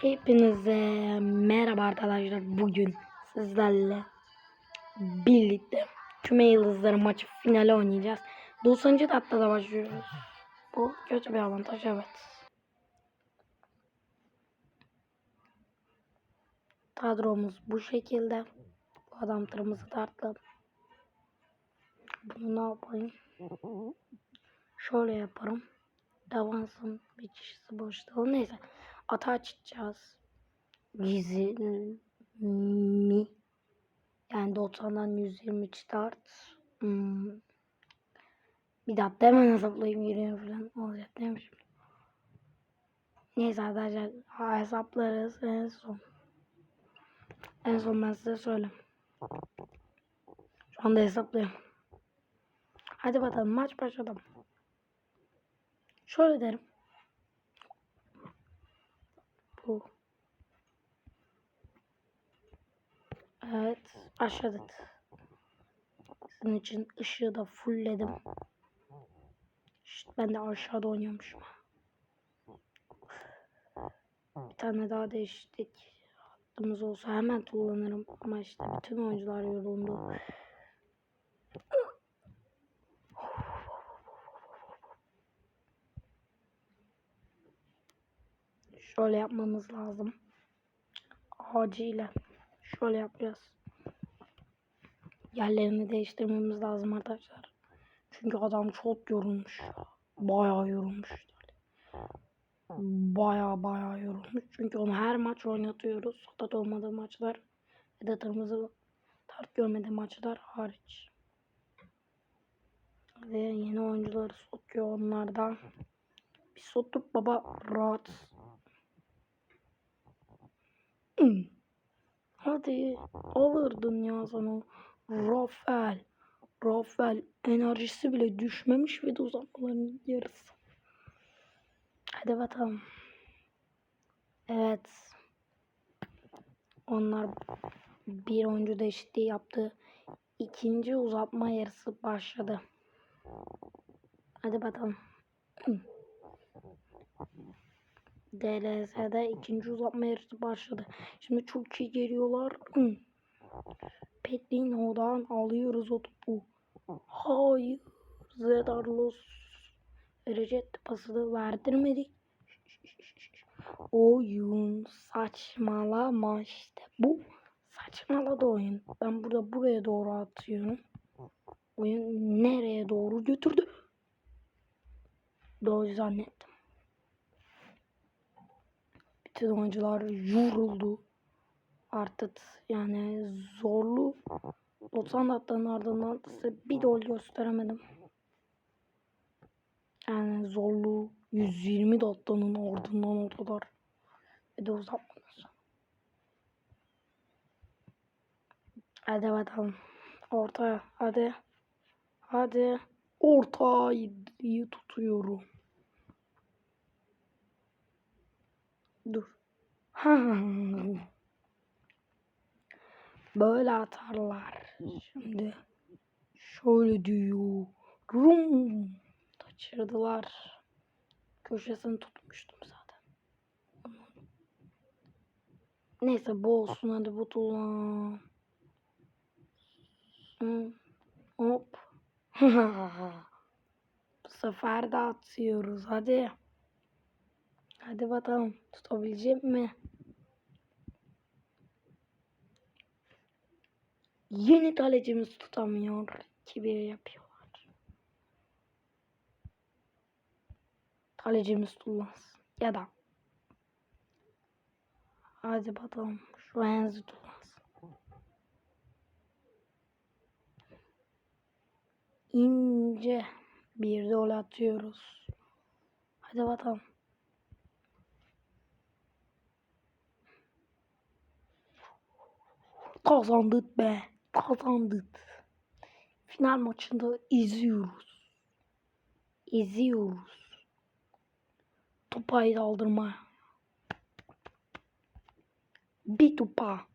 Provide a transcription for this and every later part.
Hepinize merhaba arkadaşlar. Bugün sizlerle birlikte küme yıldızları maçı finali oynayacağız. 90. dakikada başlıyoruz. Bu kötü bir avantaj evet. Kadromuz bu şekilde. Bu adam tırmızı tarttı. Bunu ne yapayım? Şöyle yaparım. Devansın bir kişisi boşta. Neyse. Ata açacağız. Gizli mi? Yani 90'dan 120 start. Hmm. Bir dakika hemen hesaplayayım giriyor falan olacak demiş. Neyse arkadaşlar hesaplarız en son. En son ben size söyleyeyim. Şu anda hesaplıyorum. Hadi bakalım maç başladı. Şöyle derim. Bu. Evet başladık. Sizin için ışığı da fullledim. İşte ben de aşağıda oynuyormuşum. Bir tane daha değiştik. Hattımız olsa hemen kullanırım. Ama işte bütün oyuncular yoruldu. Şöyle yapmamız lazım. Acilen. Şöyle yapacağız. Yerlerini değiştirmemiz lazım arkadaşlar. Çünkü adam çok yorulmuş. Bayağı yorulmuş. Bayağı bayağı yorulmuş. Çünkü onu her maç oynatıyoruz. Sakat olmadığı maçlar ya da kırmızı kart görmediği maçlar hariç. Ve yeni oyuncuları sokuyor onlardan. Bir sotup baba rahat. Hadi alırdın ya sana. Rafael. Rafael enerjisi bile düşmemiş ve de uzatmaların yarısı. Hadi bakalım. Evet. Onlar bir oyuncu değişikliği yaptı. İkinci uzatma yarısı başladı. Hadi bakalım. DLS'de ikinci uzatma yarısı başladı. Şimdi çok iyi geliyorlar. Petlino'dan alıyoruz o topu. Hayır. Zedarlos Recep pasını verdirmedik. Oyun saçmalama işte. Bu saçmaladı oyun. Ben burada buraya doğru atıyorum. Oyun nereye doğru götürdü? Doğru zannettim. Bütün oyuncular yoruldu. Artık yani zorlu 90 dakikanın ardından size bir gol gösteremedim. Yani zorlu 120 dakikanın ardından o kadar. Ve de uzatmanız. Hadi bakalım. Ortaya. Hadi. Hadi. Ortayı tutuyorum. Dur. Böyle atarlar. Şimdi şöyle diyor. Rum. Kaçırdılar. Köşesini tutmuştum zaten. Neyse bu olsun hadi bu tulan. Hop. bu sefer de atıyoruz hadi. Hadi bakalım tutabilecek mi? Yeni kalecimiz tutamıyor. 2-1 yapıyorlar. Kalecimiz kullansın. Ya da Hadi bakalım. Şu Enzi kullansın. İnce bir gol atıyoruz. Hadi bakalım. Kazandık be. Kazandık. Final maçında izliyoruz. İzliyoruz. Topayı aldırma. Bir topa.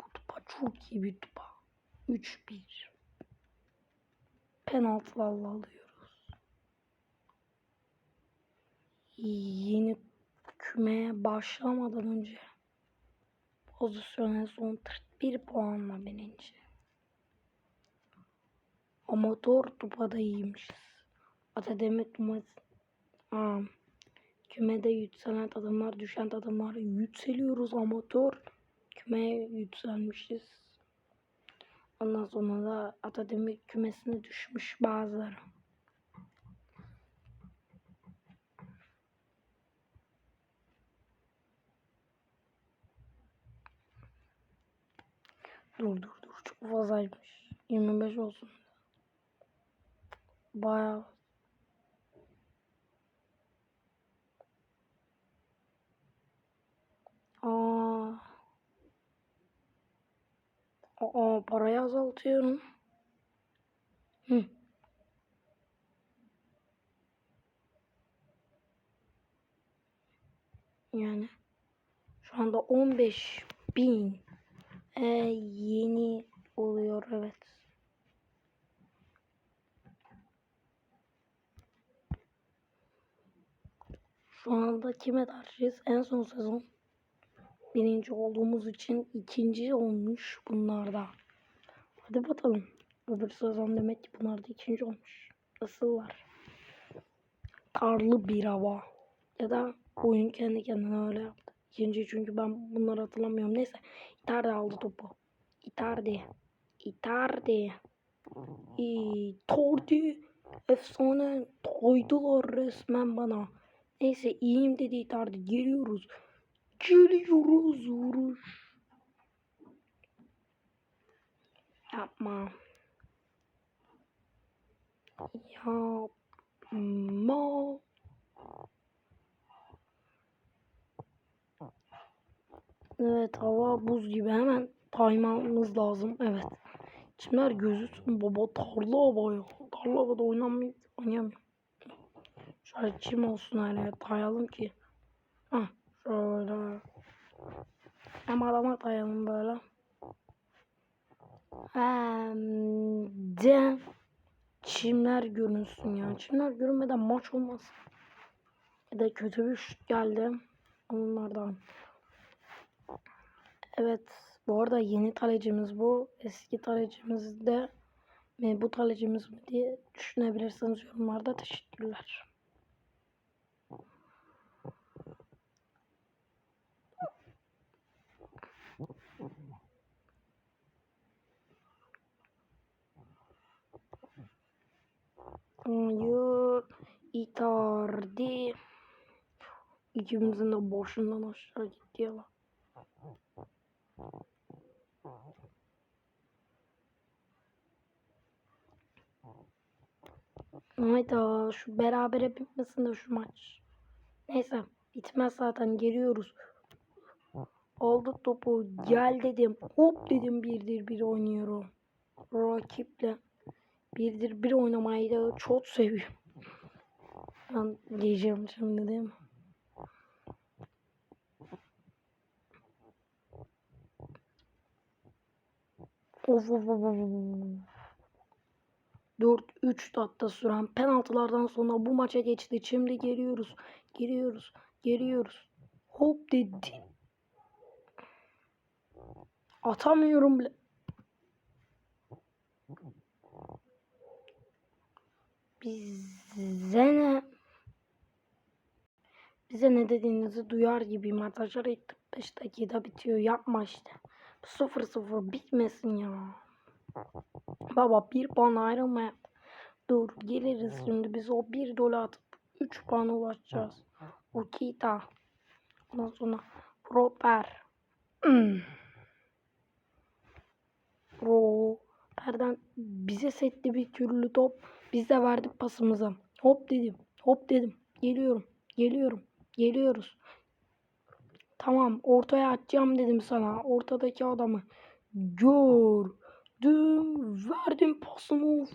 Bu topa çok iyi bir topa. 3-1. Penaltılarla alıyoruz. Yeni kümeye başlamadan önce pozisyon en son 41 puanla birinci. Amatör topa da iyiymişiz. Atademir Tumas Aa, kümede yükselen adımlar, düşen adımlar yükseliyoruz amatör. Kümeye yükselmişiz. Ondan sonra da Atademir kümesine düşmüş bazıları. Dur dur dur çok fazlaymış. 25 olsun. Bayağı. Aa. Aa parayı azaltıyorum. Hı. Yani şu anda 15 bin ee, yeni oluyor evet. Şu anda kime karşıyız? En son sezon birinci olduğumuz için ikinci olmuş bunlarda. Hadi bakalım. Öbür sezon demek ki bunlar da ikinci olmuş. Nasıl var? Karlı bir hava. Ya da oyun kendi kendine öyle yaptı. İkinci çünkü ben bunları hatırlamıyorum. Neyse. Icardi aldı topu. Icardi. Icardi. Icardi. Efsane koydular resmen bana. Neyse iyiyim dedi Icardi. Geliyoruz. Geliyoruz vuruş. Yapma. Yapma. Evet hava buz gibi hemen time almamız lazım. Evet. Çimler gözüksün baba tarla hava ya. Tarla havada oynanmıyor. Oynayamıyorum. Şöyle çim olsun hele tayalım ki. Hah şöyle. Hem adama tayalım böyle. Hem de çimler görünsün ya. Çimler görünmeden maç olmaz. Ya da kötü bir şut geldi. Onlardan. Evet. Bu arada yeni talecimiz bu. Eski talecimiz de ve bu talecimiz mi diye düşünebilirsiniz yorumlarda. Teşekkürler. Hayır. Icardi. İkimizin de boşundan aşağı gitti ya. Hayda şu berabere bitmesin de şu maç. Neyse bitmez zaten geliyoruz. Aldık topu gel dedim. Hop dedim birdir bir oynuyorum. Rakiple birdir bir oynamayı da çok seviyorum. Ben diyeceğim şimdi değil mi? Of of of of. Of. 4-3 dakika süren penaltılardan sonra bu maça geçti. Şimdi geliyoruz. Geliyoruz. Geliyoruz. Hop dedi. Atamıyorum bile. Bize ne? Bize ne dediğinizi duyar gibiyim. Arkadaşlar ilk 5 dakikada bitiyor. Yapma işte. 0-0 bitmesin ya. Baba bir puan ayrılmaya. Dur geliriz şimdi biz o bir dolu atıp 3 puana ulaşacağız. Ukita. Ondan sonra Proper. Hmm. Bize setli bir türlü top. Biz de verdik pasımızı. Hop dedim. Hop dedim. Geliyorum. Geliyorum. Geliyoruz. Tamam ortaya atacağım dedim sana. Ortadaki adamı. Gördüm. Verdim pasımı.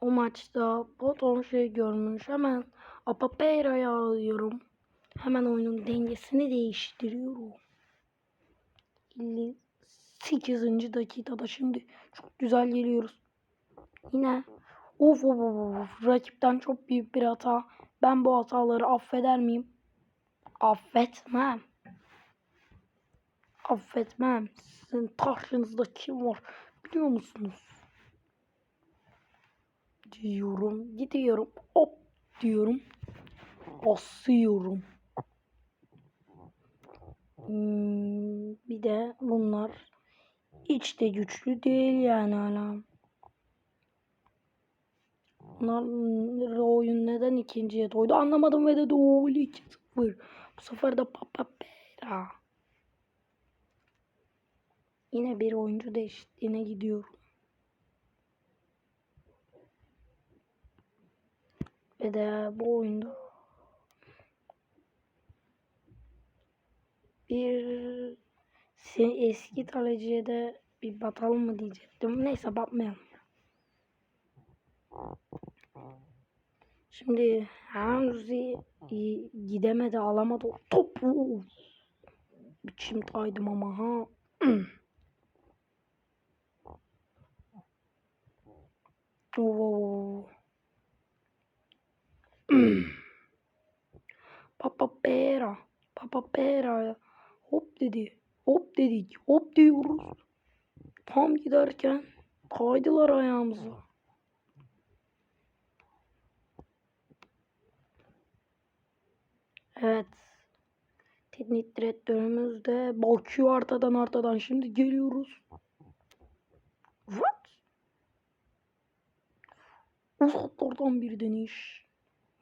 O maçta Boton şey görmüş. Hemen Apapeira'yı alıyorum. Hemen oyunun dengesini değiştiriyorum. 58. dakikada şimdi çok güzel geliyoruz. Yine Of of of of. Rakipten çok büyük bir hata. Ben bu hataları affeder miyim? Affetmem. Affetmem. Sizin karşınızda kim var biliyor musunuz? Diyorum. Gidiyorum. Hop diyorum. Asıyorum. Hmm, bir de bunlar hiç de güçlü değil yani hala. Bunlar oyun neden ikinciye doydu anlamadım ve de doğru 2-0. Bu sefer de Papa Pera. Yine bir oyuncu değişikliğine gidiyorum. Ve de bu oyunda bir eski kaleciye de bir batalım mı diyecektim. Neyse bakmayalım. Şimdi Hamzi gidemedi alamadı topu. Biçim taydım ama ha. Oo. Papa Pera. Papa Pera ya. Hop dedi. Hop dedik. Hop diyoruz. Tam giderken kaydılar ayağımıza. Evet. Teknik direktörümüz de bakıyor artadan artadan. Şimdi geliyoruz. What? Uzaklardan bir deniş.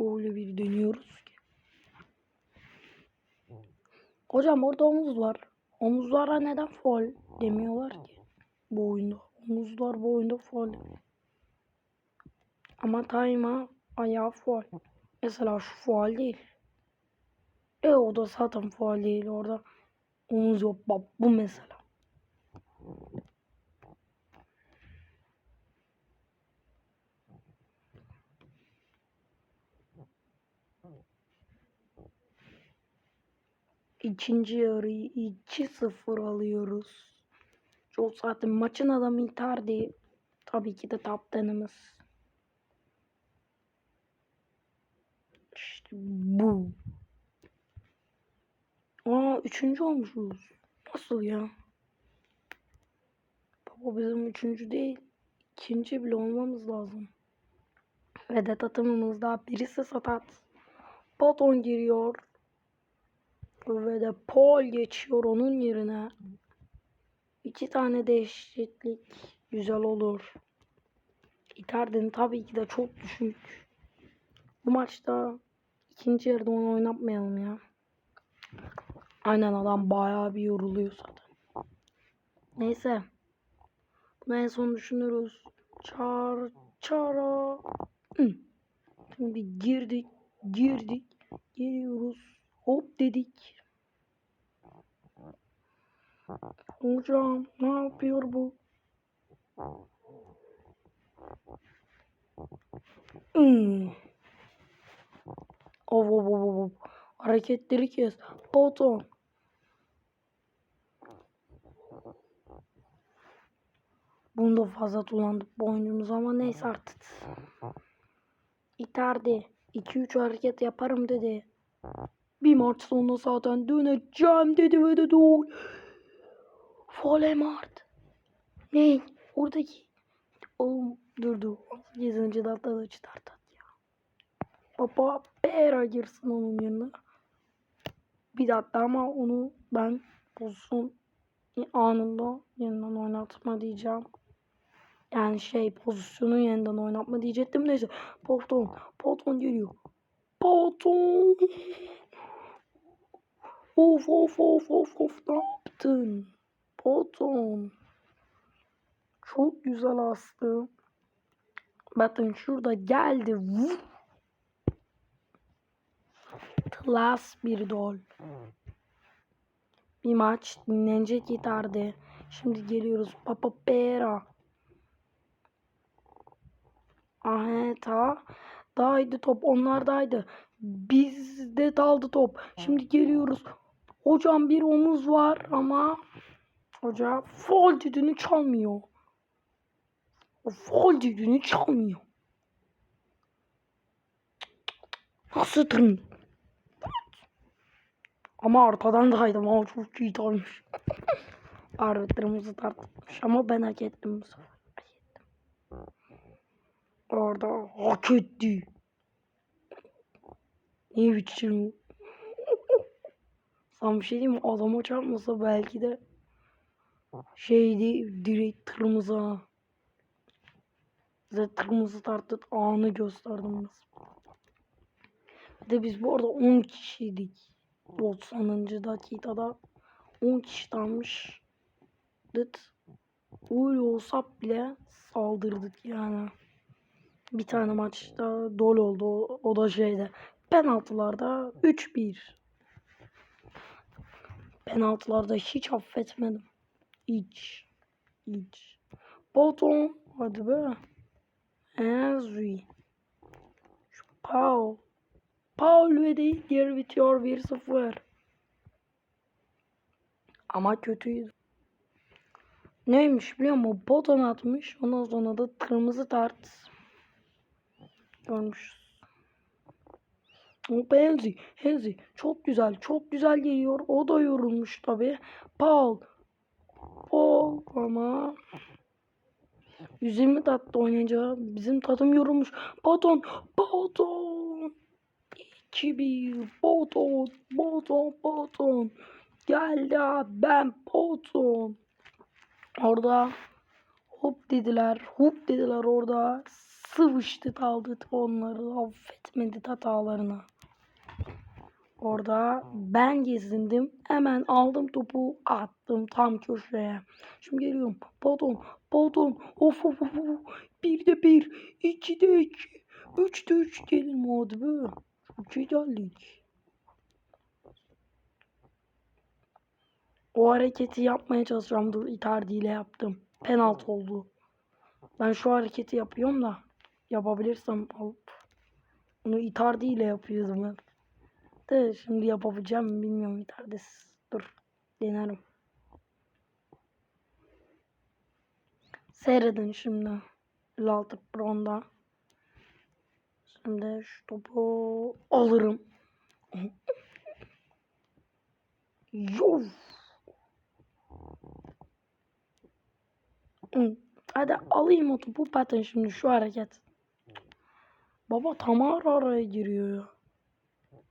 Öyle bir deniyoruz ki. Hocam orada omuz var. Omuzlara neden faul demiyorlar ki bu oyunda? Omuzlar bu oyunda faul. Ama Tayma ayağı faul. Mesela şu faul değil. E o da zaten faul değil orada. Omuz yok bak bu mesela. İkinci yarıyı 2-0 alıyoruz. Çok zaten maçın adamı Icardi. Tabii ki de kaptanımız. İşte bu. Aa üçüncü olmuşuz. Nasıl ya? Baba bizim üçüncü değil. ikinci bile olmamız lazım. Vedat atımımızda birisi satat. Baton giriyor. Ve de Paul geçiyor onun yerine. İki tane değişiklik güzel olur. Icardi'nin tabii ki de çok düşük. Bu maçta ikinci yarıda onu oynatmayalım ya. Aynen adam bayağı bir yoruluyor zaten. Neyse. Bunu en son düşünürüz. Çar, çara. Şimdi girdik, girdik, geliyoruz. Hop dedik. Hocam ne yapıyor bu? Hmm. Of of of of. Hareketleri kes. Bottom. Bunu da fazla kullandık bu oyuncumuz ama neyse artık. Icardi 2-3 hareket yaparım dedi. Bir maç sonra zaten döneceğim dedi ve de Folemart. Ne? Oradaki. Oğlum dur dur. 8. dakikada da çıtart at ya. Baba Pera girsin onun yerine. Bir dakika ama onu ben pozisyon anında yeniden oynatma diyeceğim. Yani şey pozisyonu yeniden oynatma diyecektim neyse. Poton. Poton geliyor. Poton. Of of of of of ne yaptın? Poton. Çok güzel astı. Bakın şurada geldi. Vur. Klas bir gol. Bir maç dinlenecek gitardı. Şimdi geliyoruz. Papa Pera. Aheta. Daydı top. Onlardaydı. Bizde daldı top. Şimdi geliyoruz. Hocam bir omuz var ama hoca fol düdüğünü çalmıyor. O fol düdüğünü çalmıyor. Sıtın. Ama arkadan daydım. Aa, çok iyi olmuş. Arbitramızı tartışmış ama ben hak ettim bu sefer. Orada hak etti. Ne biçim? Sana bir şey diyeyim mi? Adama çarpmasa belki de şeydi direkt kırmızı ha. Bize kırmızı tartıp anı gösterdim. Bir de biz bu arada 10 kişiydik. 90. dakikada 10 kişi kalmış. Dıt. Öyle olsa bile saldırdık yani. Bir tane maçta dol oldu. O, o da şeyde. Penaltılarda 3-1. Penaltılarda hiç affetmedim. Hiç. Hiç. Bolton. Hadi be. Ezri. Şu Paul. Paul ve değil diğer bitiyor 1-0. Ama kötüydü. Neymiş biliyor musun? Botan atmış. Ondan sonra da kırmızı tart. Görmüşüz. Henzi. Henzi. Çok güzel. Çok güzel geliyor. O da yorulmuş tabi. Paul. Ama 120 tatlı oynayınca bizim tadım yorulmuş. Baton. Baton. 2-1. Baton. Baton. Baton. Geldi abi, ben Baton. Orada hop dediler. Hop dediler orada. Sıvıştı kaldı onları. Affetmedi hatalarını. Orada ben gezindim. Hemen aldım topu attım tam köşeye. Şimdi geliyorum. Pardon. Pardon. Of of of. of. Bir de bir. iki de iki. Üç de üç gelin hadi be. Çok geldik. O hareketi yapmaya çalışıyorum. Dur Icardi ile yaptım. Penaltı oldu. Ben şu hareketi yapıyorum da yapabilirsem alıp bunu Icardi ile yapıyordum ben. De şimdi yapabileceğim mi bilmiyorum Icardi'siz. Dur denerim. Seyredin şimdi. 56 Pro'nda. Şimdi şu topu alırım. Yov. Hadi alayım o topu patın şimdi şu hareket. Baba Tamar araya giriyor ya.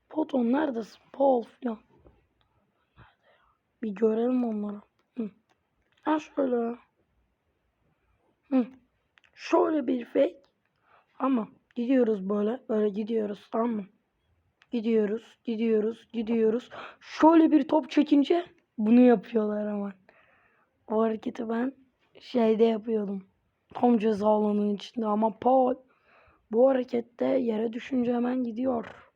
Poton neredesin? Paul falan. Bir görelim onları. Hı. Ha şöyle. Hı. Şöyle bir fake. Ama gidiyoruz böyle. Böyle gidiyoruz tamam mı? Gidiyoruz, gidiyoruz, gidiyoruz. Şöyle bir top çekince bunu yapıyorlar hemen. O hareketi ben şeyde yapıyordum. Tam ceza alanının içinde ama Paul bu harekette yere düşünce hemen gidiyor.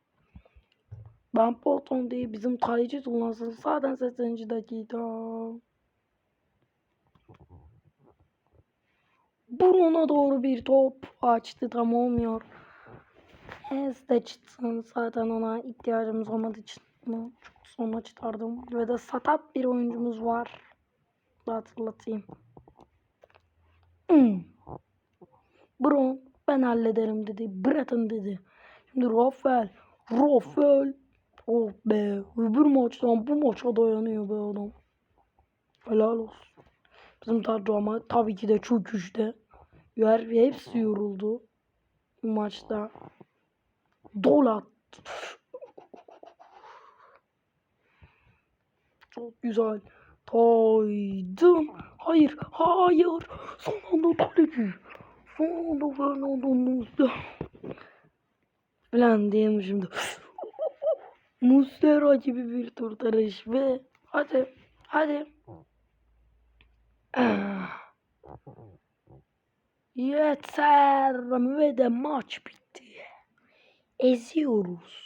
Ben Bolton değil bizim kaleci tullansın. Zaten 80. dakika. Buruna doğru bir top açtı tam olmuyor. Ez de çıksın zaten ona ihtiyacımız olmadığı için bunu çok sonra çıkardım. Ve de satat bir oyuncumuz var. Da hatırlatayım. Hmm. Bro ben hallederim dedi. Breton dedi. Şimdi Rafael. Rafael. Oh be. Öbür maçtan bu maça dayanıyor be adam. Helal olsun. Bizim Tadro ama tabii ki de çok güçte. Yer hepsi yoruldu. Bu maçta. Dolat. Çok güzel. Taydım. Hayır. Hayır. Son anda kaleci. Son anda Fernando Muslera. Falan diyelim şimdi. Muslera gibi bir kurtarış ve hadi hadi. Ah. Yeter ve de maç bitti. Eziyoruz.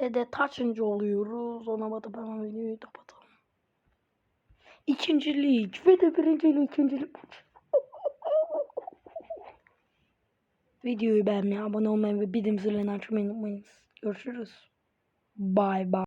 Ve de taçıncı oluyoruz. Ona batıp hemen videoyu kapatalım. İkinci lig ve de birinci lig, ikinci lig. Videoyu beğenmeyi, abone olmayı ve bildirim zilini açmayı unutmayınız. Görüşürüz. Bye bye.